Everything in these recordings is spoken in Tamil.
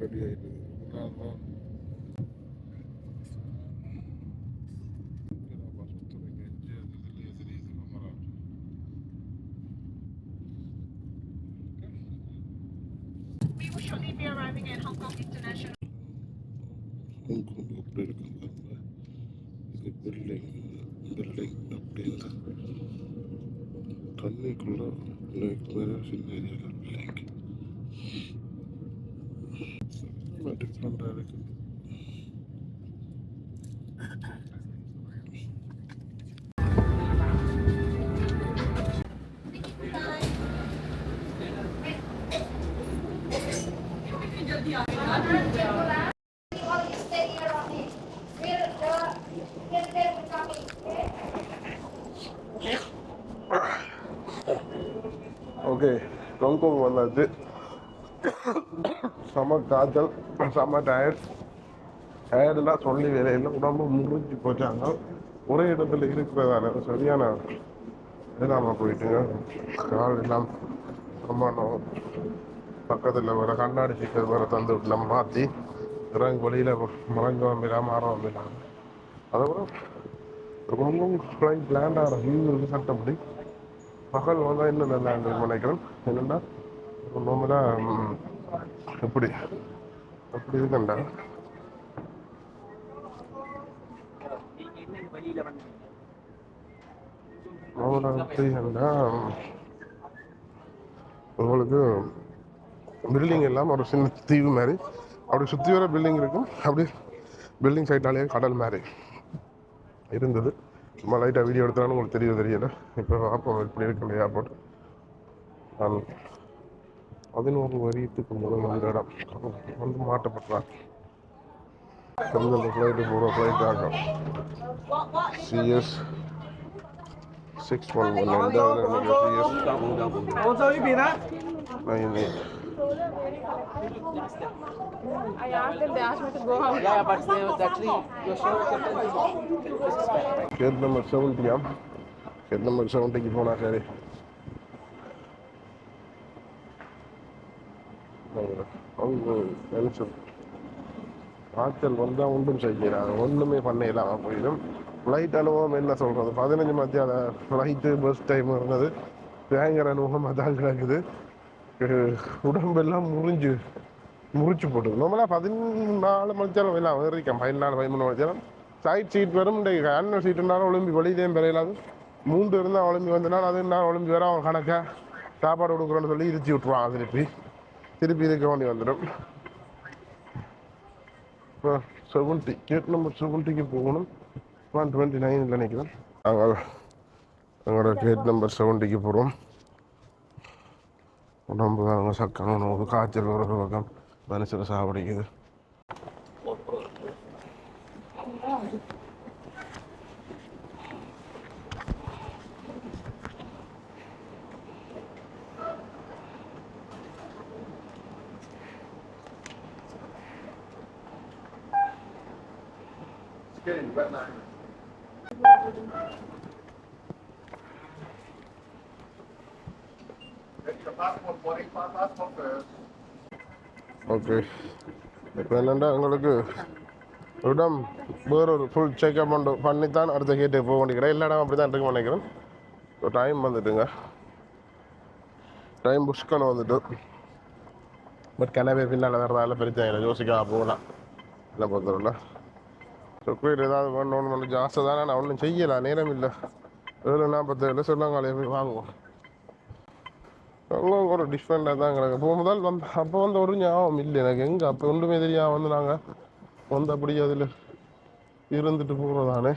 ரெடி ஆயிடுது அதான் அப்பா சுத்துறீங்க இங்கே இதுலயே தெரியுது நம்மளா We will shortly be arriving at Hong Kong International. Hong Kong அப்படி இருக்குங்க இது பில்டிங் பில்டிங் அப்படிங்க தண்ணிக்குள்ள லைக் வேற சின்ன ஏரியாவில் பில்டிங் டிஃப்ரெண்டாக இருக்கு ஓகே ஹாங்காங் வந்தாச்சு செம காய்ச்சல் செம டயர்ட் டயர்டெலாம் சொல்லி வேலையில் உடம்பு முடிஞ்சு போச்சாங்க ஒரே இடத்துல இருக்கிறதால சரியான இல்லாமல் போயிட்டுங்க கால் எல்லாம் சம்மானம் பக்கத்தில் வர கண்ணாடி சீக்கிரம் வர தந்து விட்டுலாம் மாற்றி இறங்கு வழியில் மறைஞ்ச வம்பிடா மாற வம்பிடாங்க அதோட ரொம்ப ஃப்ளைட் லேண்ட் ஆகிற இருக்குது சட்டப்படி பகல் வந்தால் இன்னும் நல்லா இருந்தது நினைக்கிறேன் என்னென்னா நார்மலாக எப்படி? அப்படி இருக்கண்டா? நார்மலாக எப்படின்னா உங்களுக்கு பில்டிங் எல்லாம் ஒரு சின்ன தீவு மாதிரி. அப்படி சுற்றி வர பில்டிங் இருக்கும். அப்படி பில்டிங் சைட்னாலேயே கடல் மாதிரி இருந்தது. சும்மா லைட்டாக வீடியோ எடுத்தாலும் உங்களுக்கு தெரிய தெரியல இப்போ பார்ப்போம் இப்படி இருக்கு ஏர்போர்ட் நான் பதினோரு வரியத்துக்கு முதல் அந்த இடம். வந்து மாட்டப்பட்டான் எந்தெந்த ஃப்ளைட்டு போகிற ஃப்ளைட் ஆகும் CS six one one CS nine eight I asked them, they asked me to go home. Yeah, but they was actually your show this is back. Gate number செவன்ட்டியா gate number செவன்ட்டிக்கு போனா சரி அவங்க நினைச்சோம் ஆற்றல் வந்தால் ஒன்றும் செய்கிறாங்க ஒன்றுமே பண்ண இல்லாமல் போயிடும். ஃப்ளைட் அனுபவம் என்ன சொல்கிறது பதினஞ்சு மத்தியான ஃப்ளைட்டு பஸ் டைம் இருந்தது. பயங்கர அனுபவம் அதான் கிடக்குது உடம்பெல்லாம் முறிஞ்சு முறிச்சு போட்டு நம்மளாம் பதினாலு மணிச்சாலும் எல்லாம் ஏறிக்கேன் பதினாலு பதிமூணு மணிச்சாலும் சைட் சீட் வரும் இன்றைக்கு அண்ணன் சீட்டுனாலும் இருந்தாலும் ஒலிம்பி வெளியிலேயும் பெறையலாது. மூன்று இருந்தால் ஒலிம்பி வந்தனால் அது என்ன ஒலிம்பி வர அவன் கணக்காக சாப்பாடு கொடுக்குறோன்னு சொல்லி இடிச்சு விட்ருவான் திருப்பி. திருப்பி இருக்க வேண்டி வந்துடும். இப்போ செவன்ட்டி கேட் நம்பர் செவன்ட்டிக்கு போகணும். ஒன் டுவெண்ட்டி நைனில் நினைக்கிறேன். நாங்கள் எங்களோட கேட் நம்பர் செவன்ட்டிக்கு போகிறோம் உடம்பு அவங்க சக்கரம் உணவு காய்ச்சல் ஒரு பக்கம் மனுஷனை சாப்பிடிக்குது ஓகே இப்போ என்னென்னா உங்களுக்கு இடம் வேறொரு ஃபுல் செக்அப் பண்ண பண்ணித்தான் அடுத்த கேட்டு போக வேண்டிக்கிறேன் எல்லா இடம் அப்படி தான் இருக்கு நினைக்கிறேன் டைம் வந்துட்டுங்க. டைம் புஷ்கன் வந்துட்டு. பட் கனவே பின்னால் வர்றதால பிரச்சனை இல்லை. யோசிக்கா போகலாம். என்ன பொறுத்தவரை சொக்லேட் ஏதாவது வேணும்னு வந்து ஜாஸ்தி தானே. நான் ஒன்றும் செய்யலாம் நேரம் இல்லை. ஏழு நாற்பத்தேழு. சொல்லாங்காலே போய் வாங்குவோம் அங்கே ஒரு டிஃப்ரெண்டாக தான் கிடக்கு. இப்போ முதல் வந்து அப்போ வந்து ஒரு ஞாபகம் இல்லை எனக்கு. எங்கே? அப்போ ஒன்றுமே தெரியாமல் வந்து நாங்கள் வந்து அப்படி அதில் இருந்துட்டு போகிறதானே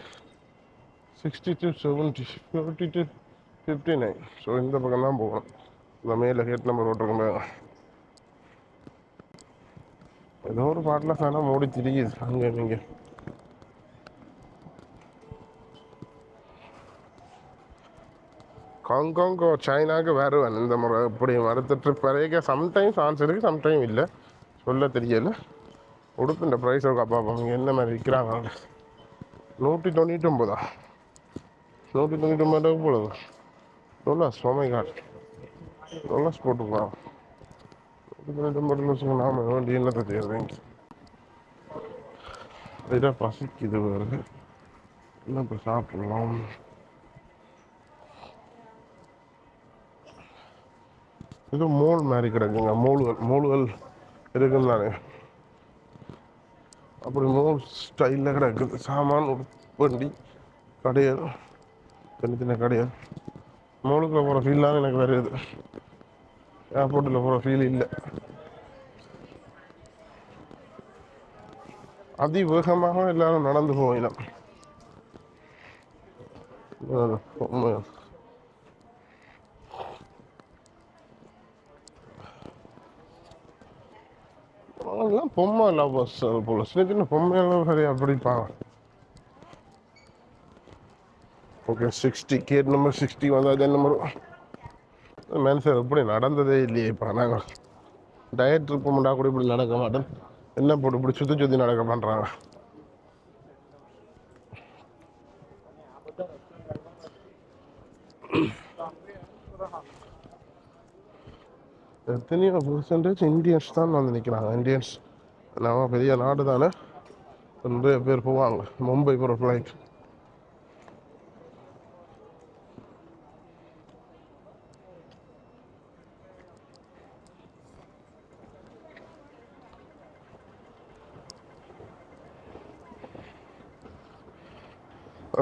sixty to seventy fifty to fifty nine so இந்த பக்கம் தான் போகணும். இந்த மேலே ஹெட் நம்பர் போட்டிருக்கோம் ஏதோ ஒரு பாட்டில் ஃபேனாக மூடி திரியுது. அங்கே இங்கே. ஹாங்காங் சைனாக்கு வருவேன். இந்த முறை இப்படி அடுத்த ட்ரிப் வரைக்க சம்டைம்ஸ் ஆன்சர் இருக்குது சம்டைம் இல்லை. சொல்ல தெரியல. உடுப்பு இந்த ப்ரைஸ் இருக்கா. பார்ப்போம் இங்கே என்ன மாதிரி விற்கிறாங்க நூற்றி தொண்ணூற்றி ஒம்பதா நூற்றி தொண்ணூற்றி ஒம்பது போடுது டொல்லாஸ் சுவாமி oh காட் டொல்லாஸ் போட்டுக்கலாம் ரெண்டு மட்டும் சொல்லாமல் வேண்டிய என்னத்தை செய்யறீங்க இதாக பசிக்குது வேறு என்ன இப்போ சாப்பிடலாம்? இது மோல் மாதிரி கிடக்குங்க. மோல்கள் மோல்கள் இருக்குன்னு தானே. அப்படி மோல் ஸ்டைலில் கிடக்குது. சாமான் வண்டி கடையல் சின்ன சின்ன கடையல். மோலுக்குள்ள போகிற ஃபீல் தான் எனக்கு வருது ஏர்போர்ட்டில் போகிற ஃபீல் இல்லை. அதிவேகமாக எல்லாரும் நடந்து போயிடலாம் உண்மையா அதெல்லாம் பொம்மை லவ்வர்ஸ் போல. சின்ன சின்ன பொம்மையெல்லாம் சரி அப்படிப்பா. Okay sixty gate number sixty வந்தால் நம்பர் மேன்சர் இப்படி நடந்ததே இல்லையேப்பா. நாங்கள் டயட் இருப்போம்டா கூட இப்படி நடக்க மாட்டேன் என்ன போட்டு இப்படி சுற்றி சுற்றி நடக்க பண்ணுறாங்க எத்தனையோ பர்சன்டேஜ் இந்தியன்ஸ் தான் வந்து நிற்கிறாங்க இந்தியன்ஸ் நம்ம பெரிய நாடு தானே நிறைய பேர் போவாங்க. மும்பை போகிற ஃப்ளைட்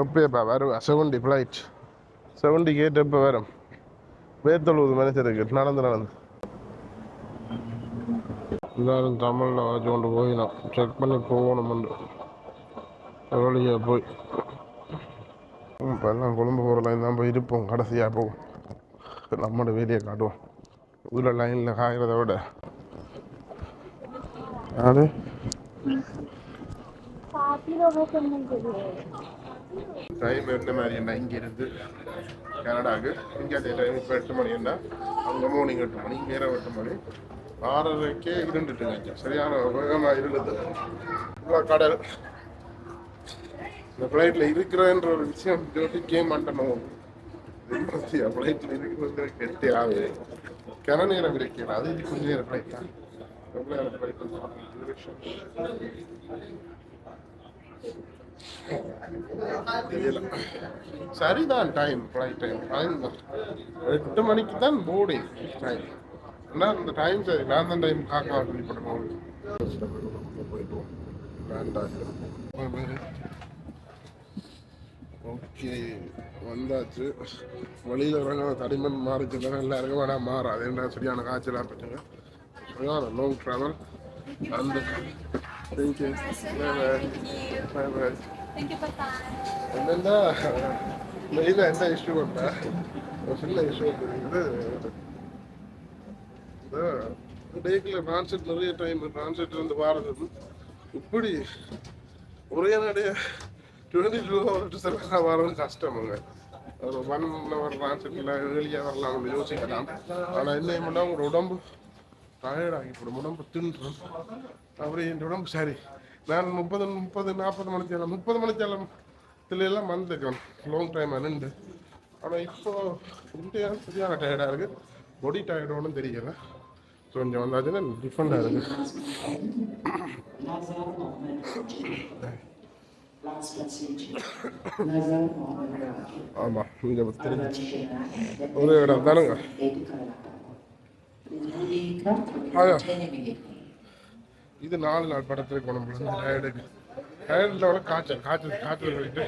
அப்பேப்பா வரும்? செவன்டி ஃப்ளைட் செவன்டி கேட் எப்போ வரும்? வேத்தொழுவது மனுஷருக்கு. நடந்து நடந்து. எல்லாரும் தமிழில் வச்சு கொண்டு போய் நான் செக் பண்ணி போகணுமெண்டு. வழியாக போய். இப்போ எல்லாம் கொழும்பு போகிற லைன் தான் போய் இருப்போம். கடைசியாக போகும் நம்மளோட வேலையை காட்டுவோம். இதில் லைனில் காய்கிறத விட. யாரு? டைம் எட்டு மாதிரி என்ன இங்கே இருந்து கனடாக்கு? இங்கே அதே டைம் இப்போ எட்டு மணி என்ன அங்கே மார்னிங் எட்டு மணி இங்கே இரவு எட்டு மணி. ஆறரைக்கே இருந்துட்டுங்க சரியான வேகமாக இருந்தது. ஃபுல்லாக கடல். இந்த ஃப்ளைட்டில் இருக்கிறன்ற ஒரு விஷயம் யோசிக்கவே மாட்டேனும் ஃப்ளைட்டில் இருக்கிறது கெட்டே ஆகுது கிண நேரம் இருக்கிறது அது இது கொஞ்ச நேரம் ஃப்ளைட் தான். எவ்வளோ நேரம் ஃப்ளைட் சரிதான் டைம் ஃப்ளைட் டைம் டைம் எட்டு மணிக்கு தான் போர்டிங் டைம் என்ன இந்த டைம் சரி நான் தான் டைம் காக்கா சொல்லிப்படணும் ஓகே வந்தாச்சு வழியில் வரங்க தடிமன் மாறிச்சுன்னா எல்லாருக்கும் வேணாம் மாறாது என்ன சரியான காய்ச்சலாக போச்சுங்க சரியான லாங் ட்ராவல் அந்த தேங்க்யூ பை பை என்னென்னா மெயினாக என்ன இஷ்யூ பண்ணா ஒரு சின்ன இஷ்யூ இருக்குது டேக்கில் டிரான்ஸ்லேட் நிறைய டைம் டிரான்ஸ்லேட் இருந்து பாரதம் இப்படி ஒரே நடைய டுவெண்ட்டி டூ ஹவர்ஸ் எல்லாம் வரது கஷ்டமுங்க ஒரு ஒன் ஹவர் டிரான்ஸ்லேட்டில் ஏர்லியாக வரலாம்னு யோசிக்கலாம். ஆனால் என்ன பண்ணால் உங்களோட உடம்பு டயர்ட் ஆகிப்படும் உடம்பு தின்றும். அப்படி என் உடம்பு சரி. நான் முப்பது முப்பது நாற்பது மணித்தேலம் முப்பது மணித்தேலம் எல்லாம் வந்திருக்கேன் லாங் டைம் நின்று. ஆனால் இப்போ இந்தியா சரியான டயர்டாக இருக்குது பொடி டயர்டோன்னு தெரியலை. கொஞ்சம் வந்தாச்சுன்னா டிஃப்ரெண்டாக இருக்கு ஆமாம் இங்கே தெரிஞ்சு ஒரு இடம் தானுங்க ஆயா இது நாலு நாள் படத்துக்கு போனோம் டயர்டுக்கு டயர்டில் விட காய்ச்சல் காய்ச்சல் காய்ச்சல் போயிட்டு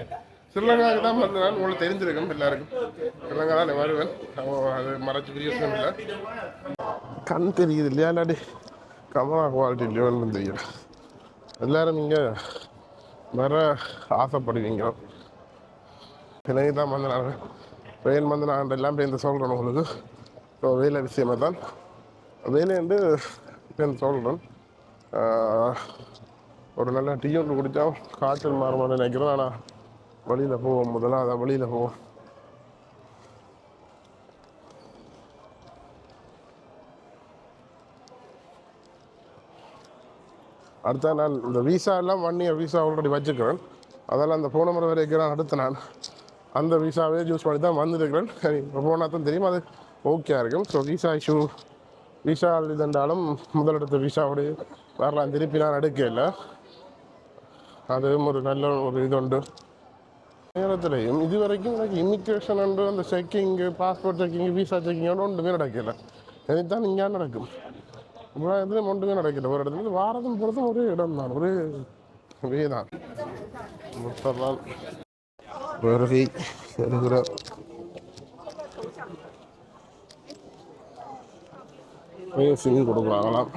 ஸ்ரீலங்காவுக்கு தான் வந்து நான் உங்களுக்கு தெரிஞ்சிருக்கும் எல்லாருக்கும். ஸ்ரீலங்கா தான் வருவேன். அவன் அது மறைச்சி பிரியோசனம் இல்லை கண் தெரியுது இல்லையா இல்லாடி கமலா குவாலிட்டி இல்லையோன்னு தெரியல. எல்லாரும் இங்கே வர ஆசைப்படுவீங்க. எனக்கு தான் வந்து நான் வெயில் வந்து நான் எல்லாம் பேருந்து சொல்கிறேன் உங்களுக்கு ஸோ வேலை விஷயமா தான். வேலைண்டு பேருந்து சொல்கிறேன் ஒரு நல்ல டீ ஒன்று குடித்தா காய்ச்சல் மாறுமான்னு நினைக்கிறேன் ஆனால் வழியில் போவோம் முதல்ல அதான் வழியில் போவோம். அடுத்த நான் இந்த விசா எல்லாம் ஒன் இயர் விசா ஆல்ரெடி வச்சுக்கிறேன் அதெல்லாம் அந்த ஃபோன் நம்பர் வரைக்கும் அடுத்து நான் அந்த விசாவே யூஸ் பண்ணி தான் வந்துருக்கிறேன். சரி இப்போ போனால் தான் தெரியும் அது ஓகே இருக்கும். ஸோ விசா இஷ்யூ விசா இருந்தாலும் முதலிடத்து விசாவோடு வரலாம் திருப்பி நான் எடுக்கல. அதுவும் ஒரு நல்ல ஒரு இது உண்டு. நேரத்திலையும் இதுவரைக்கும் எனக்கு இமிக்ரேஷன் என்று அந்த செக்கிங்கு பாஸ்போர்ட் செக்கிங் விசா செக்கிங்கோட ஒன்றுமே நடக்கல இதுதான் இங்கே நடக்கும் இவ்வளோ இதுலையும் ஒன்றுமே நடக்கல ஒரு இடத்துல இருந்து வாரதும் போகிறதும் ஒரே இடம் தான் ஒரே ஒரே தான் முப்பதாம் வருகை வருகிற சிம் கொடுக்குறாங்களாம்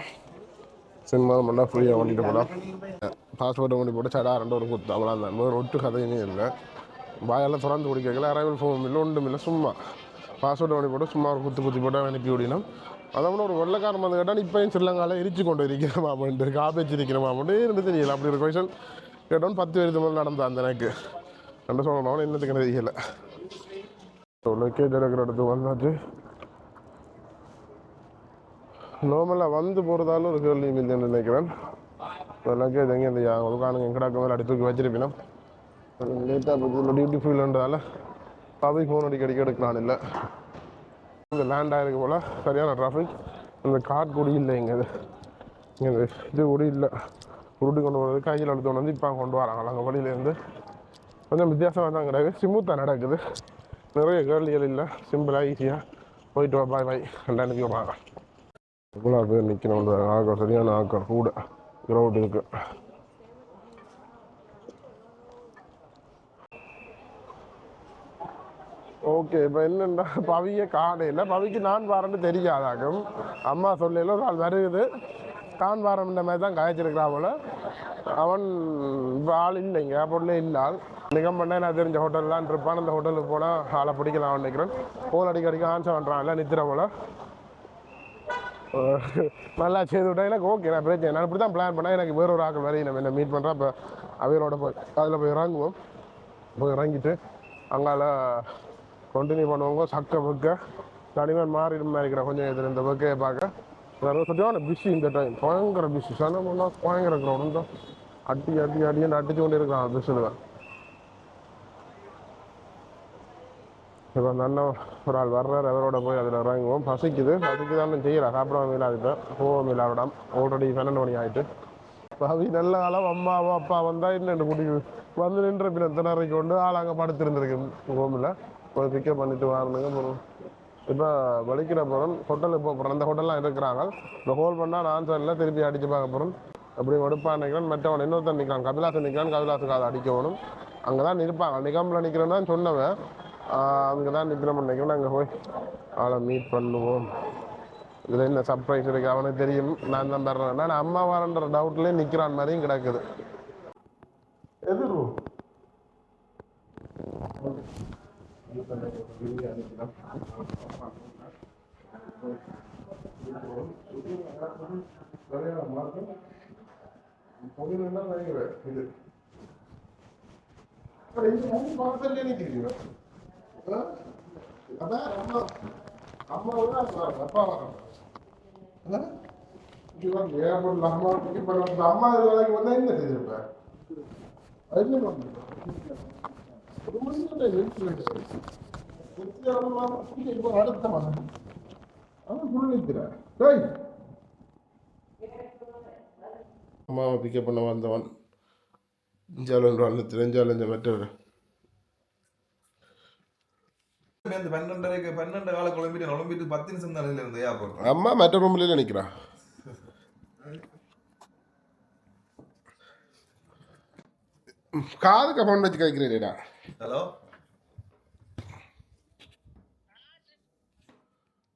சிம் மட்டும் ஃப்ரீயாக பண்ணிட்டு போகலாம் பாஸ்போர்ட்டை கொண்டு போட்டு சடா ரெண்டு ஒரு குத்து அவ்வளோ ஒரு ஒட்டு கதையுமே இல்லை வாயெல்லாம் திறந்து குடிக்கல அரைவல் ஃபோம் இல்லை ஒன்றும் இல்லை சும்மா. பாஸ்வேர்டு பண்ணி போட்டு சும்மா ஒரு குத்து குத்தி போட்டு அனுப்பி விடணும். அதை ஒரு வெள்ளக்காரன் வந்து கேட்டால் இப்போயும் ஸ்ரீலங்காவில் எரிச்சு கொண்டு இருக்கிறமா அப்படின்ட்டு காப்பேச்சு இருக்கிறமா அப்படின்ட்டு. இருந்து தெரியல அப்படி ஒரு கொஷன் கேட்டோன்னு பத்து வருஷம் மேலே நடந்தா அந்த எனக்கு. ரெண்டு சொல்லணும் என்னத்துக்கு தெரியல. லொக்கேட் எடுக்கிற இடத்துக்கு வந்தாச்சு. நார்மலாக வந்து போகிறதால ஒரு கேள்வி மீது நினைக்கிறேன். லக்கேஜ் எங்கே இந்த உட்காந்து எங்கடாக்கு மேலே அடி தூக்கி வச்சிருப்பினா? லேட்டாக போகுது. டியூட்டி ஃபீல்டுன்றதால பப்ளிக் ஃபோன் அடிக்க அடிக்க எடுக்கலாம் இல்லை. இந்த லேண்ட் ஆகிருக்கு போல் சரியான டிராஃபிக் இந்த கார் கூட இல்லை இங்கே இது. இங்கே இது கூட இல்லை. உருட்டி கொண்டு வரது கையில் எடுத்து கொண்டு வந்து இப்போ கொண்டு வராங்களா அங்கே வழியிலேருந்து கொஞ்சம் வித்தியாசமாக தான் கிடையாது சிம்முத்தாக நடக்குது. நிறைய கேள்விகள் இல்லை. சிம்பிளாக ஈஸியாக போயிட்டு வா பாய் பாய் ரெண்டாயிரத்தி அனுப்பி இவ்வளோ பேர் நிற்கணும் ஆக்கம் சரியான ஆக்கம் கூட. க்ரௌட் இருக்குது ஓகே இப்போ என்னென்னா பவிய காலையில் பவிக்கு நான் வரேன்னு தெரியாதாக்கும் அம்மா சொல்லல ஒரு ஆள் வருகுது தான் வாரம் இந்த மாதிரி தான் காய்ச்சிருக்கிறா போல. அவன் இப்போ ஆள் இல்லைங்க பொருளே இல்லை ஆள் நிகம் பண்ண நான் தெரிஞ்ச ஹோட்டல்லாம் இருப்பான். அந்த ஹோட்டலுக்கு போனால் ஆளை பிடிக்கலாம் நினைக்கிறேன். போல் அடிக்க அடிக்க ஆன்சர் பண்ணுறான் இல்லை நித்திர போல. நல்லா செய்து விட்டா எனக்கு ஓகே நான் பிரச்சனை நான் இப்படி தான் பிளான் பண்ணேன் எனக்கு வேற ஒரு ஆக்கள் வரையும் நம்ம என்ன மீட் பண்ணுறேன் இப்போ அவையரோட போய் அதில் போய் இறங்குவோம். போய் இறங்கிட்டு அங்கால கண்டினியூ பண்ணுவாங்க. சக்க பக்க தனிமன் மாறி இருக்கிற கொஞ்சம் இதில் இந்த பக்கையை பார்க்க. வேறு சரியான பிஸி இந்த டைம் பயங்கர பிஸி சனமென்னா பயங்கர கிரௌண்ட் தான் அட்டி அட்டி அடின்னு அடிச்சு கொண்டு இருக்கிறான் பஸ்ஸில் இப்போ அந்த அண்ணன் ஒரு ஆள் வர்றாரு. அவரோட போய் அதில் இறங்குவோம். பசிக்குது. பசிக்கு தான் செய்யலாம் சாப்பிடாம இல்லாதிட்டு போவோம் இல்லாவிடாம் ஆல்ரெடி பன்னெண்டு மணி ஆகிட்டு பவி நல்ல காலம் அம்மாவோ அப்பா வந்தால் இன்னும் குடி வந்து நின்ற பின்ன திணறி கொண்டு ஆள் அங்கே படுத்திருந்திருக்கு. ரூமில் போய் பிக்கப் பண்ணிட்டு வரணுங்க போகிறோம் இப்போ வலிக்கிற போகிறோம் ஹோட்டலுக்கு போக போகிறோம் அந்த ஹோட்டல்லாம் இருக்கிறாங்க. இந்த ஹோல் பண்ணால் நான் சொல்லல திருப்பி அடித்து பார்க்க போகிறோம் அப்படி எடுப்பான் நிற்கிறான் மற்றவன் இன்னொருத்தன் நிற்கிறான் கபிலாசன் நிற்கிறான் கபிலாசுக்கு அதை அடிக்கணும் அங்கே தான் நிற்பாங்க. நிகம்பில் நிற்கிறேன்னு தான் சொன்னவன் அங்கே தான் நிற்கிறோம் நினைக்கிறேன் அங்கே போய் ஆளை மீட் பண்ணுவோம். இதில் என்ன சர்ப்ரைஸ் இருக்குது அவனுக்கு தெரியும். நான் தான் தர்றேன். நான் அம்மா வரன்ற டவுட்லேயே நிற்கிறான் மாதிரியும் கிடக்குது. எது room? இது அப்புறம் இந்த மூணு மாசத்துலயே நிக்கிறீங்க ஆ? அதான் அம்மா அம்மா வந்து அப்பா- அப்பா வராங்க ஆ? இங்க வந்து ஏர்போர்ட்ல அம்மா பிக்கப் பண்ண வந்து அம்மா இது அம்மாவை பிக்கப் பண்ண வந்தவன். இஞ்சாலன் வாழ்ந்து தெரிஞ்சாலஞ்ச மற்றவர். பன்னெண்டரைக்கு பன்னெண்டு கால குழம்பிட்டு குழம்பிட்டு பத்து நிமிஷம் தான் இருந்து ஏர்போர்ட் அம்மா மற்ற ரூம்ல நிற்கிறான் காதுக்கு ஃபோன் வச்சு கேட்கிறேடா ஹலோ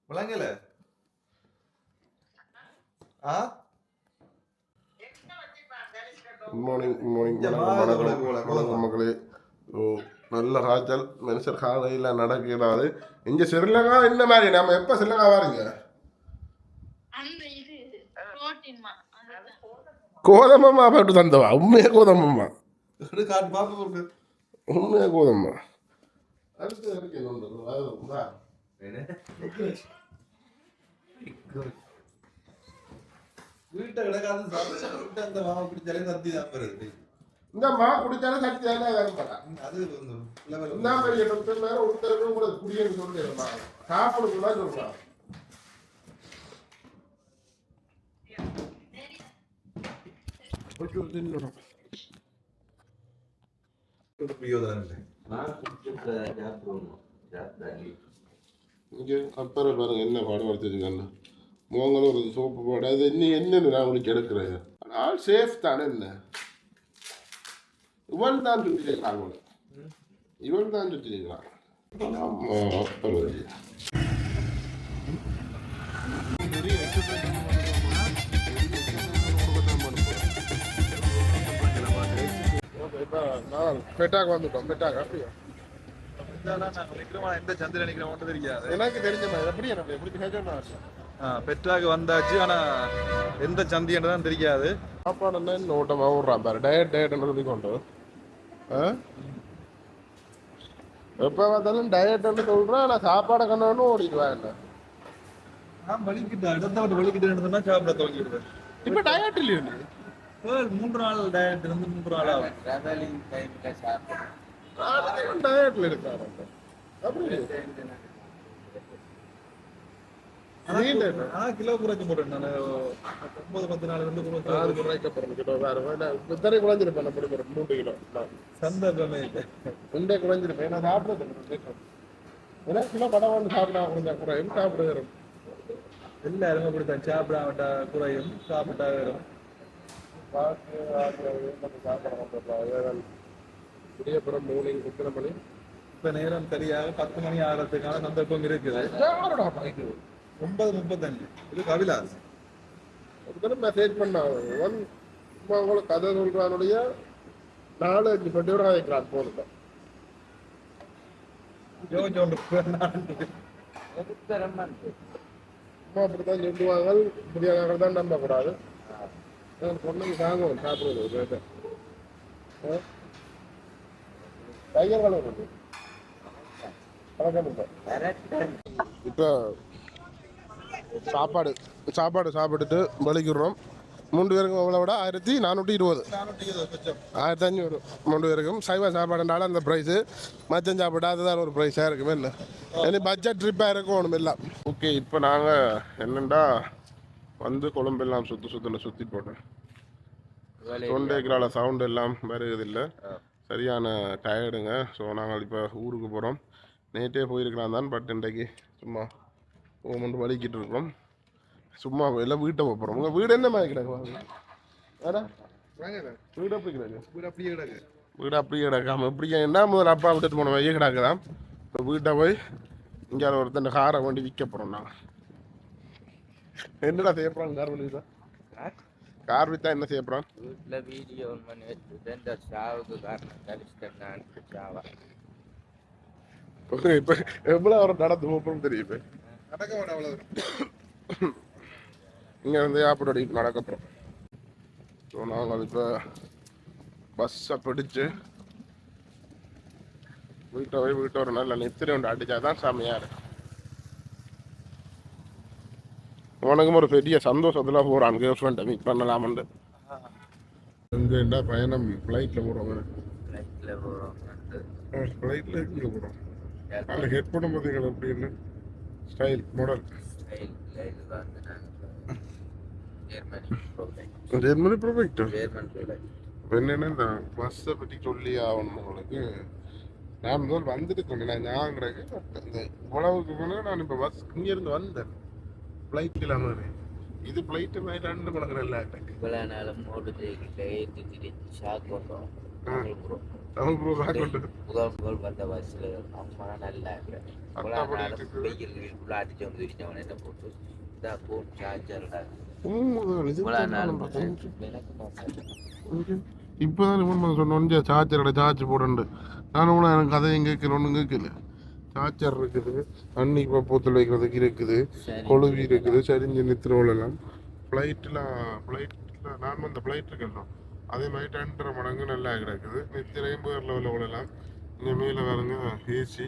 விளங்கல? ஆ? குட் மார்னிங் குட் மார்னிங் வணக்கம் வணக்கம். மக்களே. ஓ நல்ல காய்ச்சல். மனுஷர் காலையில் நடக்கிறாது இங்கே ஸ்ரீலங்கா இந்த மாதிரி? நம்ம எப்போ ஸ்ரீலங்கா வாரீங்க? கோதமம்மா போட்டு தந்தவா? உண்மையாக கோதமம்மா? காட்டு பாப்பா இருக்கு உண்மையாக கோதம்மா அடுத்து இருக்கு வீட்டை கிடக்காத சாப்பிட்டு அந்த மாவை குடிச்சாலே சத்தி தான் வருது இந்த மா குடிச்சாலே சத்தி தான் அது இந்த மாதிரி டாக்டர் நேரம் ஒருத்தருக்கும் கூட குடியன்னு சொல்லிடுறா சாப்பிடுக்குள்ள சொல்றான் போய் தின்னுறோம் இங்கே அப்புறம் பாருங்க என்ன பாடம் எடுத்துருக்காங்க முகங்களும் ஒரு சோப்பு போட அது என்ன என்னன்னு நான் உங்களுக்கு எடுக்கிறேன் ஆனால் சேஃப் தானே என்ன இவன் தான் சுற்றிருக்கான் அவனை இவன் தான் சுற்றிருக்கான் ஆமா அப்புறம் பெட்டாக் வந்துட்டோம் பெட்டாக் அப்படியா எந்த சந்திரன் நினைக்கிறோம் தெரியாது எனக்கு தெரிஞ்ச மாதிரி எப்படி எனக்கு எப்படி கேட்கணும் பெற்றாக வந்தாச்சு ஆனா எந்த சந்தின்னு தான் தெரியாது சாப்பாடு என்ன இன்னும் ஓட்டமாக விட்றான் பாரு டயட் டயட்ன்றது கொண்டு ஆ எப்போ பார்த்தாலும் டயட்னு சொல்கிறேன் ஆனால் சாப்பாடை கண்ணு ஓடிடுவேன் என்ன நான் வலிக்கிட்டேன் இடத்த விட்டு வலிக்கிட்டேன்னு சொன்னா சாப்பிட துவங்கிடுவேன் இப்போ டயட் இல்லையா நீ? மூன்று நாள் டயட் இருந்து மூன்று நாள் ஆகும். டயட்ல இருக்காரு அப்படி ஆனா கிலோ குறைச்சு போட்டேன் நான். ஒன்பது பத்து நாள் குறைச்சு குறைக்க போகிறோம் கிலோ வேறு இத்தனை குறைஞ்சிருப்பேன் ஒரு மூன்று கிலோ. சந்தர்ப்பமே இல்லை. ரெண்டே குறைஞ்சிருப்பேன். நான் சாப்பிட்றது ஏன்னா கிலோ படம் வந்து சாப்பிடா குறைஞ்சா குறையும் சாப்பிடுகிறோம் எல்லாருமே அப்படித்தான். சாப்பிடாமட்டா குறையும் சாப்பிட்டா வரும். சாப்பிட மாட்டோம் விடியப்புறம் மூணு குத்தனை மணி இப்ப நேரம் சரியாக பத்து மணி ஆகிறதுக்கான சந்தர்ப்பம் இருக்குது. ஒன்பது முப்பத்தஞ்சு. இது கவிலாஸ் ஒருத்தர் மெசேஜ் பண்ணாங்க ஒன் சும்மா கதை சொல்றானுடைய நாலு அஞ்சு பட்டியோட கதைக்கிறான் போனது யோசிச்சோண்டு சும்மா அப்படித்தான் சொல்லுவாங்க இப்படியாக தான் நம்பக்கூடாது. பொண்ணுக்கு தாங்குவோம் சாப்பிடுவது ஒரு ரேட்டு டைகர் பழக்கம் இப்போ சாப்பாடு சாப்பாடு சாப்பிட்டுட்டு வலிக்கிறோம். மூன்று பேருக்கும் எவ்வளோ விட ஆயிரத்தி நானூற்றி இருபது. ஆயிரத்தி அஞ்சூறு மூன்று பேருக்கும் சைவ சாப்பாடுனால அந்த ப்ரைஸு மச்சம் சாப்பாடு அதுதான் ஒரு ப்ரைஸாக இருக்குமே இல்லை இனி பட்ஜெட் ட்ரிப்பாக இருக்கும் ஒன்றும் இல்லை. ஓகே இப்போ நாங்கள் என்னண்டா வந்து கொழும்பெல்லாம் சுற்றி சுற்றின சுற்றி போட்டோம். தொண்டைக்குறால சவுண்ட் எல்லாம் வருகிறது இல்லை சரியான டயர்டுங்க ஸோ நாங்கள் இப்போ ஊருக்கு போகிறோம் நேற்றே போயிருக்கலாம் தான் பட் இன்றைக்கு சும்மா ஓமண்டு வலிக்கிட்டு இருக்கோம். சும்மா எல்லாம் வீட்டை போகிறோம் உங்கள் வீடு என்ன மாதிரி கிடக்கு? வீடு. எப்படி கிடக்கு? வீடு அப்படியே கிடக்கு. வீடு அப்படியே கிடக்காம எப்படி என்ன முதல்ல அப்பா விட்டுட்டு போன வையே கிடக்குதான் இப்போ வீட்டை போய் இங்கே ஒருத்தன் காரை வண்டி விற்க போகிறோம் நாங்கள் என்னடா செய்ய போகிறோம் கார் வண்டி சார் கார் விற்றா என்ன செய்ய போகிறோம் வீட்டில் வீடியோ ஒன் பண்ணி வச்சுட்டு இந்த சாவுக்கு காரணம் கழிச்சிட்டேன் சாவா. இப்போ எவ்வளோ அவர் நடந்து போகிறோம் தெரியும் இப்போ. நடக்க வேண்டாம் அவ்வளவு. இங்கே வந்து ஆப்பரோடி நடக்க போகிறோம் ஸோ நாங்கள் இப்போ பஸ்ஸை பிடிச்சு வீட்டை போய் வீட்டை ஒரு நல்ல நெத்திரி ஒன்று அடித்தா தான் செம்மையாக இருக்கும் உனக்கும் ஒரு பெரிய சந்தோஷத்தில் போகிறான் கேர்ள் ஃப்ரெண்டை மீட் பண்ணலாம்னு இங்கே என்ன பயணம்? ஃப்ளைட்டில் போகிறோம் ஃப்ளைட்டில் போகிறோம் ஃப்ளைட்டில் இங்கே போகிறோம் அதில் ஹெட் பண்ண பார்த்தீங்களா எப்படி இல்லை. ஸ்டைல் மாடல் ஜெர்மனி என்னென்னா இந்த பஸ்ஸை பற்றி சொல்லி ஆகணும் உங்களுக்கு. நான் முதல் வந்துட்டு சொன்னேன் நான் ஞாபகம் இந்த உழவுக்கு போனால் நான் இப்போ பஸ் இங்கேருந்து வந்தேன். ஃப்ளைட் இல்லாமல் இது ஃப்ளைட்டு மாதிரி ரெண்டு மடங்கு நல்லா இருக்கு இவ்வளோ நாளும் மோட்டர் சைக்கிளில் ஏற்றி திரிச்சு ஷாக் போட்டோம் தமிழ் ப்ரோ கொண்டு முதல் முதல் வந்த பஸ்ஸில் அம்மா நல்லா இருக்கேன் இவ்வளோ அட்டா நாளும் படிக்கிட்டு. வெயில் வெயிலுக்குள்ள அடிச்சு வந்து விரிச்சவன் என்ன போட்டு இந்த ஃபோன் சார்ஜர்ல இது இவ்வளோ நாள் பார்த்தேன் எனக்கு மாசம் இப்போ தான் இவன் பண்ண சொன்னோன்னு சார்ஜரோட சார்ஜ் போடுண்டு நானும் கூட எனக்கு கதை எங்கே கேட்கல ஒன்றும் கேட்கல. சார்ஜர் இருக்குது தண்ணி இப்போ போத்தல் வைக்கிறதுக்கு இருக்குது. கொழுவி இருக்குது சரிஞ்சு நித்திரோலாம் ஃப்ளைட்டில் ஃப்ளைட்டில் நான் அந்த ஃப்ளைட் இருக்கணும் அதே மாதிரி ரெண்டரை மடங்கு நல்லா கிடக்குது. நித்திரையும் பேர் லெவலில் விடலாம். இங்கே மேலே வருங்க ஏசி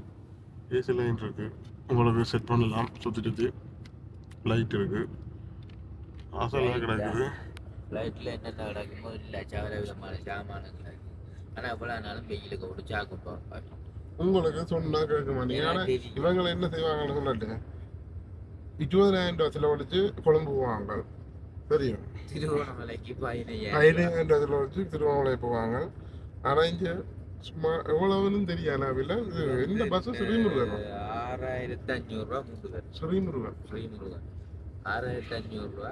ஏசி லைன் இருக்குது உங்களுக்கு செட் பண்ணலாம். சுற்றி சுற்றி லைட் இருக்குது அசலாக கிடக்குது. ஃப்ளைட்டில் என்னென்ன நடக்குமோ இல்லை சகல விதமான சாமானங்கள் இருக்கு ஆனால் இவ்வளோ நாளும் வெயிலுக்கு விட்டு சாக்கு போகிறோம் உங்களுக்கு சொன்னா கேட்க மாட்டீங்க. ஆனா எனக்கு தெரியும். இவங்க என்ன செய்வாங்கன்னு சொல்லிட்டு இருபதாயிரம் ரூபாய் செலவழிச்சு கொழும்பு போவாங்க. தெரியும். திருவோணமலைக்கு பதினையாயிரம் ஐடியான்றதுல வச்சு திருவண்ணாமலை போவாங்க. இங்கே சும்மா எவ்வளவுன்னு தெரியும் அளவில் இது எந்த பஸ் ஸ்ரீமுருகன் ஆறாயிரத்தி அஞ்சூறு ரூபா முண்டுகள் ஸ்ரீமுருகன் ஸ்ரீமுருகன் ஆறாயிரத்தி அஞ்சூறு ரூபா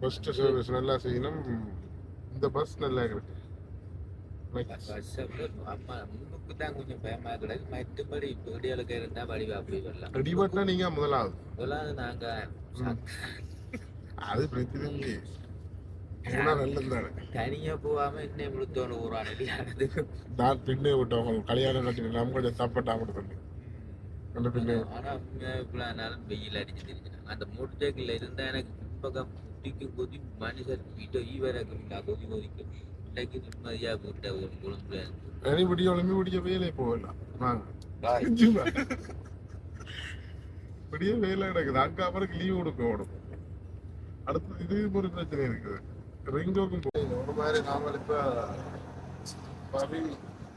ஃபர்ஸ்ட் சர்வீஸ் நல்லா செய்யணும். இந்த பஸ் நல்லா இருக்கு. அம்மா தான் கொஞ்சம் பயமா கிடக்கு மற்றபடி இப்போ விடியலுக்கு இருந்தா வடிவா அப்படி வரலாம். அடிபட்டா நீங்க முதலாவது. முதலாவது நாங்க. அது பிரச்சனை தானே. தனியா போகாம என்ன முழுத்தோடு ஊரான நான் பின்னே விட்டவங்க கல்யாணம் கொஞ்சம் தப்பட்டாம சொல்லி அந்த பின்னே ஆனா இவ்வளவு வெயில் அடிச்சு தெரிஞ்சுனாங்க அந்த மோட்டர் சைக்கிள்ல இருந்தா எனக்கு குதிக்கு கொதி மனுஷன் வீட்டை ஈவரக்கம் இல்ல கொதி கொதிக்கும். இன்னைக்கு நிம்மதியா கூட்ட ஒரு இருந்து இனி விடிய உடம்பு விடிய வேலையை போகலாம் வாங்க. விடிய வேலை நடக்குது அங்க அவருக்கு லீவ் கொடுக்க ஓடும் அடுத்து இது ஒரு பிரச்சனை இருக்குது. ரிங்கோக்கும் ஒரு மாதிரி நாங்கள் இப்ப பவி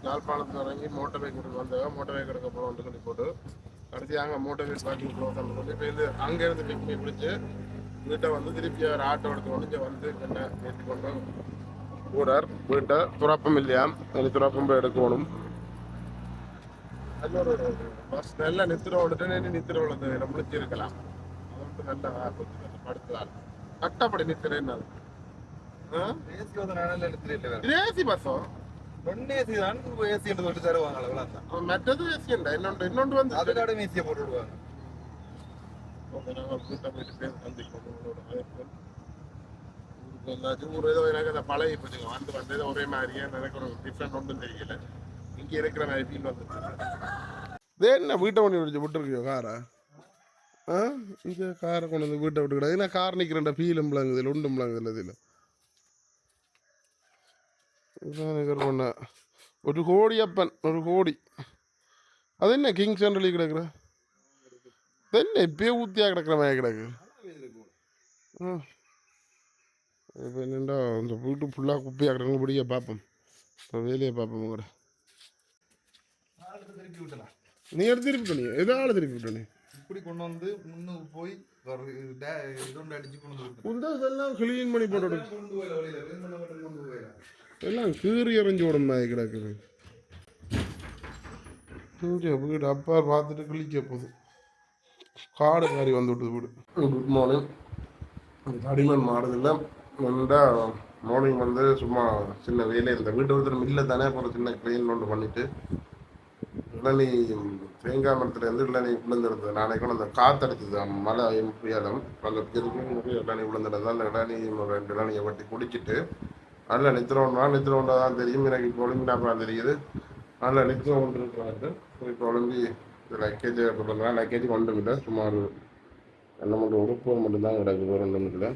யாழ்ப்பாணத்துல இறங்கி மோட்டர் பைக் எடுக்க வந்தவங்க மோட்டர் பைக் எடுக்க போகிறோம்னு சொல்லி போட்டு கடைசி அங்கே மோட்டர் பைக் பார்க்கிங் க்ளோஸ் பண்ணி இப்போ இது அங்கேருந்து பிக் பண்ணி பிடிச்சி வீட்டை வந்து திருப்பி அவர் ஆட்டோ எடுத்து கொண்டு இங்க வந்து என்ன ஏற்றி கொண்டு கூடார் வீட்டை துறப்பம் இல்லையா இனி துறப்பம் போய் எடுக்கணும். நல்ல ஒரு பஸ் நல்ல நித்திர விட்டுட்டு நித்திர விழுந்து முடிச்சு இருக்கலாம் அது மட்டும் நல்லா கொஞ்சம் படுத்தலாம். கட்டப்படி நித்திர என்ன ஏசி ஊர் ஏதோ எனக்கு அந்த பழகி போச்சுங்க வந்து வந்து ஏதோ ஒரே மாதிரியே எனக்கு ஒரு டிஃப்ரெண்ட் ஒன்றும் தெரியல. இங்கே இருக்கிற மாதிரி ஃபீல் வந்து இதே என்ன வீட்டை பண்ணி விட்டு விட்டுருக்கியோ காரா? ஆ? இங்கே காரை கொண்டு வந்து வீட்டை விட்டு கிடக்கு நான் கார் நிற்கிறேன் ஃபீலும் பிள்ளைங்க இதில் உண்டும் பிள்ளைங்க இதில். இதான் பண்ண. ஒரு கோடி அப்பன் ஒரு கோடி. அது என்ன கிங் சென்ட்ரலி கிடக்குற? இது என்ன இப்பயே ஊத்தியா கிடக்குற மாதிரி கிடக்கு. இப்போ என்னண்டா இந்த வீட்டு ஃபுல்லாக குப்பையாக கிடக்கு படிக்க பார்ப்போம் இப்போ வேலையை பார்ப்போம் கூட. திருப்பி விட்டலாம் நீ எடுத்து திருப்பி நீ. எதாவது திருப்பி விட்ட நீ. இப்படி கொண்டு வந்து முன்னுக்கு போய் ஒரு டே- இது ஒன்று அடிச்சு கொண்டு வந்து விட்டேன். இதெல்லாம் கிளீன் பண்ணி போட்டு பண்ண எல்லாம் கீறி எறிஞ்சு விடும் மாதிரி கிடக்குது. வீடு அப்பா பார்த்துட்டு கிழிக்க போகுது. காடு மாதிரி வந்து விட்டுது வீடு. குட் மார்னிங் தடிமன் மாறுதில்ல வந்தா மார்னிங் வந்து சும்மா சின்ன வேலை இருந்த வீட்டு ஒருத்தர் இல்லை தானே அப்புறம் சின்ன க்ளீன் ஒன்று பண்ணிட்டு இளநி தேங்காய் மரத்துல இருந்து விழுந்துருந்தது நாளைக்கு கூட அந்த காத்தடிச்சது மழை புயலும் அந்த பெருக்கு இளநி விழுந்துருந்தது அந்த இளநி ரெண்டு இளநியை வட்டி குடிச்சிட்டு அதில் நித்திரம்னா ஒன்றா தான் தெரியும். எனக்கு இப்போ ஒளிம்பினா அப்புறம் தெரியுது. அதில் நித்திரம் ஒன்று இருக்கிறாரு இப்போ ஒளிம்பி லக்கேஜ் கொடுக்குறா லக்கேஜ் கொண்டு இல்லை சுமார் என்ன மட்டும் உறுப்பு மட்டும்தான் கிடக்குது ரெண்டு மூணுல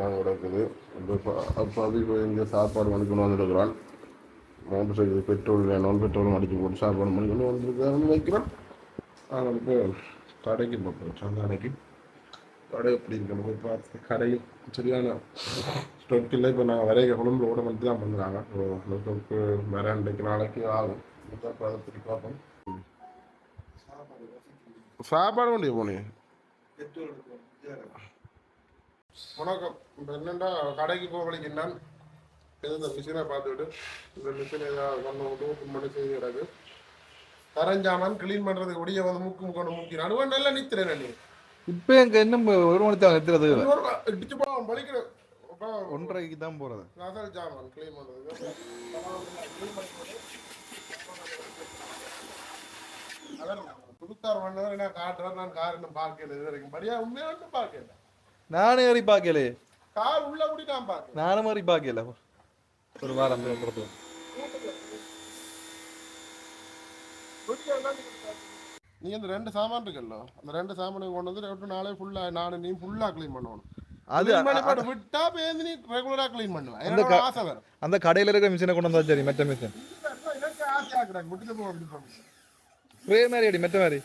தான் கிடக்குது அப்போ அப்போ இங்கே சாப்பாடு மணிக்கொண்டு வந்துருக்கிறான். மோட்டர் சைக்கிள் பெட்ரோல் வேணும் பெட்ரோல் அடிச்சு போட்டு சாப்பாடு மணிக்கொண்டு வந்துருக்காருன்னு வைக்கிறோம் நாங்கள் இப்போ கடைக்கு பார்ப்போம் சந்தானைக்கு கடை எப்படி இருக்கணும் போய் பார்த்து கடையும் சரியான ஸ்டொக் இல்லை. இப்போ நாங்கள் வரைக குழம்புல ஓட மட்டும் தான் பண்ணுறாங்க ஸோ ஸ்டொக்கு வேற அன்றைக்கு நாளைக்கு ஆகும். இப்போ அதை பற்றி பார்ப்போம். சாப்பாடு வண்டியை போனீங்க? வணக்கம். என்னென்னா கடைக்கு போக வலிக்கின்றான் ஏதோ இந்த மிஷினை பார்த்துக்கிட்டு இந்த மிஷினை ஏதாவது கொண்டு விட்டு ஓப்பன் பண்ணி செய்து கிடக்கு. கரஞ்சாமான் க்ளீன் பண்ணுறதுக்கு ஒடிய வந்து முக்கு முக்கொண்டு முக்கி நடுவன் நல்லா நிற்கிறேன் நீ இப்போ எங்க என்ன ஒரு மணி தான் எத்துறது இடிச்சு போவோம் பலிக்கிறேன் ஒன்றரைக்கு தான் போறது. அசல் ஜாமான் க்ளீன் பண்ணுறதுக்கு புதுக்கார் பண்ணதை நான் காட்டுறேன் நான் கார் இன்னும் பார்க்கல இது வரைக்கும். படியா உண்மையாக இன்னும் பார்க்கல நானே ஏறி பார்க்கலே கார் உள்ள கூடி நான் பார்க்கல நானும் மாதிரி பார்க்கல. ஒரு வாரம் பொறுத்து நீ அந்த ரெண்டு சாமான் இருக்குல்ல அந்த ரெண்டு சாமானுக்கு கொண்டு வந்து ரெண்டு நாளே ஃபுல்லா நானு நீ ஃபுல்லா க்ளீன் பண்ணணும். அது விட்டா பேருந்து நீ ரெகுலரா க்ளீன் பண்ணுவேன் அந்த என்னோட க- ஆசை வரும் அந்த கடையில இருக்க மிஷினை கொண்டு வந்தா சரி மெட்ட மிஷின் எனக்கு ஆசையா கிடக்கு விட்டுட்டு போ அப்படி பண்ணு ஸ்ப்ரே மாதிரி அடி மெட்ட மாதிரி.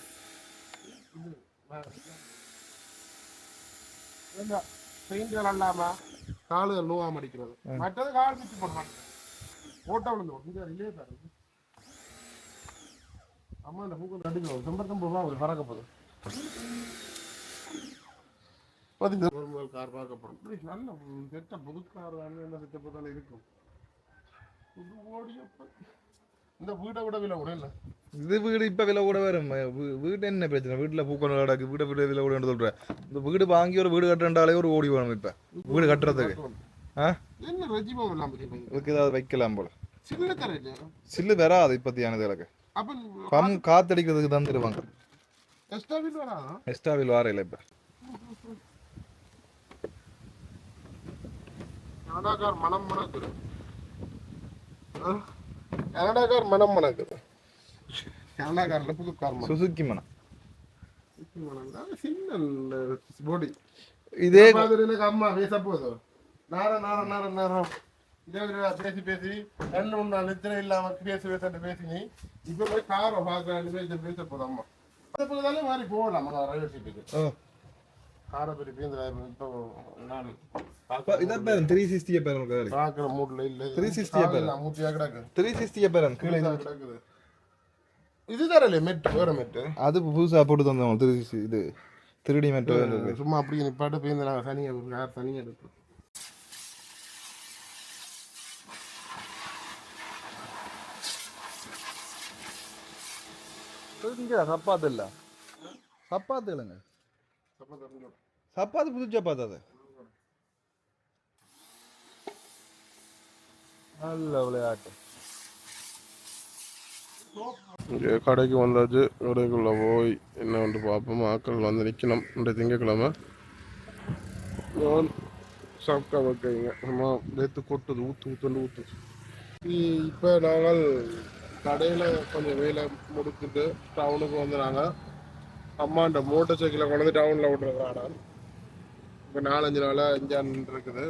பெயிண்ட் இல்லாம காலுகள் நோவாம அடிக்கிறது. மற்றது கால் பிச்சு போட மாட்டேன் ஓட்ட விழுந்து இங்க இல்லையே பாரு. அம்மா இந்த அடிக்கணும் செம்பருத்தம் போவா அவங்க பறக்க ஒரு முதல் கார் பார்க்கப்படும் நல்ல செட்ட புது கார் என்ன இருக்கும். இந்த வீடை விட விலை கூட இல்லை. இது வீடு இப்ப விலை கூட வரும். வீடு என்ன பிரச்சனை? வீட்டுல பூக்கள் நடக்கு வீடு வீடு விலை கூட சொல்றேன் இந்த வீடு வாங்கி ஒரு வீடு கட்டுறாலே ஒரு ஓடி வேணும் இப்ப. வீடு கட்டுறதுக்கு. இதுக்கு ஏதாவது வைக்கலாம் போல. சில்லு வராது இப்பத்தியானது எனக்கு. கம் காத்தடிக்கிறதுக்கு வராதா எஸ்டாவில் வார இல்லை இப்ப. கனடாக்கார் மனம் மணக்குது? கனடாக்கார் மனம் மணக்குது? கனடாக்காரில் புது கார் சுசுக்கி மனம் சின்ன பாடி இதே மாதிரி எனக்கு அம்மா பேச போதும் நேரம் நேரம் நேரம் நேரம் இதே மாதிரி பேசி பேசி ரெண்டு மூணு நாள் நித்திரை இல்லாம பேசி பேசிட்டு பேசி நீ இப்ப போய் காரை பார்க்கலான்னு பேச பேச போதும் அம்மா. அதை போதாலே மாறி போகலாம். ரயில்வே சீட்டுக்கு. காரை பெரிய இப்போ நான் இதான் பேரன் த்ரீ சிக்ஸ்டியை பேரன் கேளு பார்க்குற மூட்ல இல்ல. 360 யா பாரு. மூச்சியா கிடக்கு. த்ரீ சிக்ஸ்டியை பேரன் கீழே. கிடக்குது. இது தரலையே மெட் வேற மெட்டு? அது புதுசா போட்டு தந்தவங்க த்ரீ இது திருடி இருக்கு சும்மா அப்படி நிப்பாட்டு பேருந்து நாங்கள் தனியாக யார் தனியாக எடுப்போம். சப்பாத்து இல்ல. சப்பாத்து இல்லைங்க. சப்பாத்து புது சப்பாத்து அது? நல்ல விளையாட்டு. இங்கே கடைக்கு வந்தாச்சு. கடைக்குள்ளே போய் என்ன வந்து பார்ப்போம். ஆக்கள் வந்து நிற்கணும். இந்த திங்கக்கிழமை. சாப்பிட்டா வைக்கிறீங்க. நம்ம நேற்று கொட்டுது. ஊற்று ஊற்றுன்னு ஊற்றுது இப்போ நாங்கள் கடையில் கொஞ்சம் வேலை முடிச்சுட்டு டவுனுக்கு வந்து நாங்கள் அம்மாண்ட மோட்டர் சைக்கிளை கொண்டு வந்து டவுனில் விட்டுருக்குறாடா இப்போ நாலஞ்சு நாளாக இஞ்சான் இருக்குது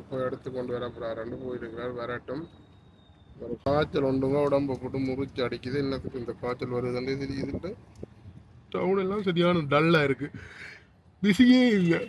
இப்போ எடுத்து கொண்டு வர போகிறாருன்னு போயிருக்கிறார். வரட்டும். ஒரு காய்ச்சல் ஒன்றுங்க உடம்பு போட்டு முறிச்சு அடிக்குது இல்லை இந்த காய்ச்சல் வருதுன்னு தெரியுதுன்ட்டு டவுன் எல்லாம் சரியான டல்லாக இருக்குது பிஸியே இல்லை.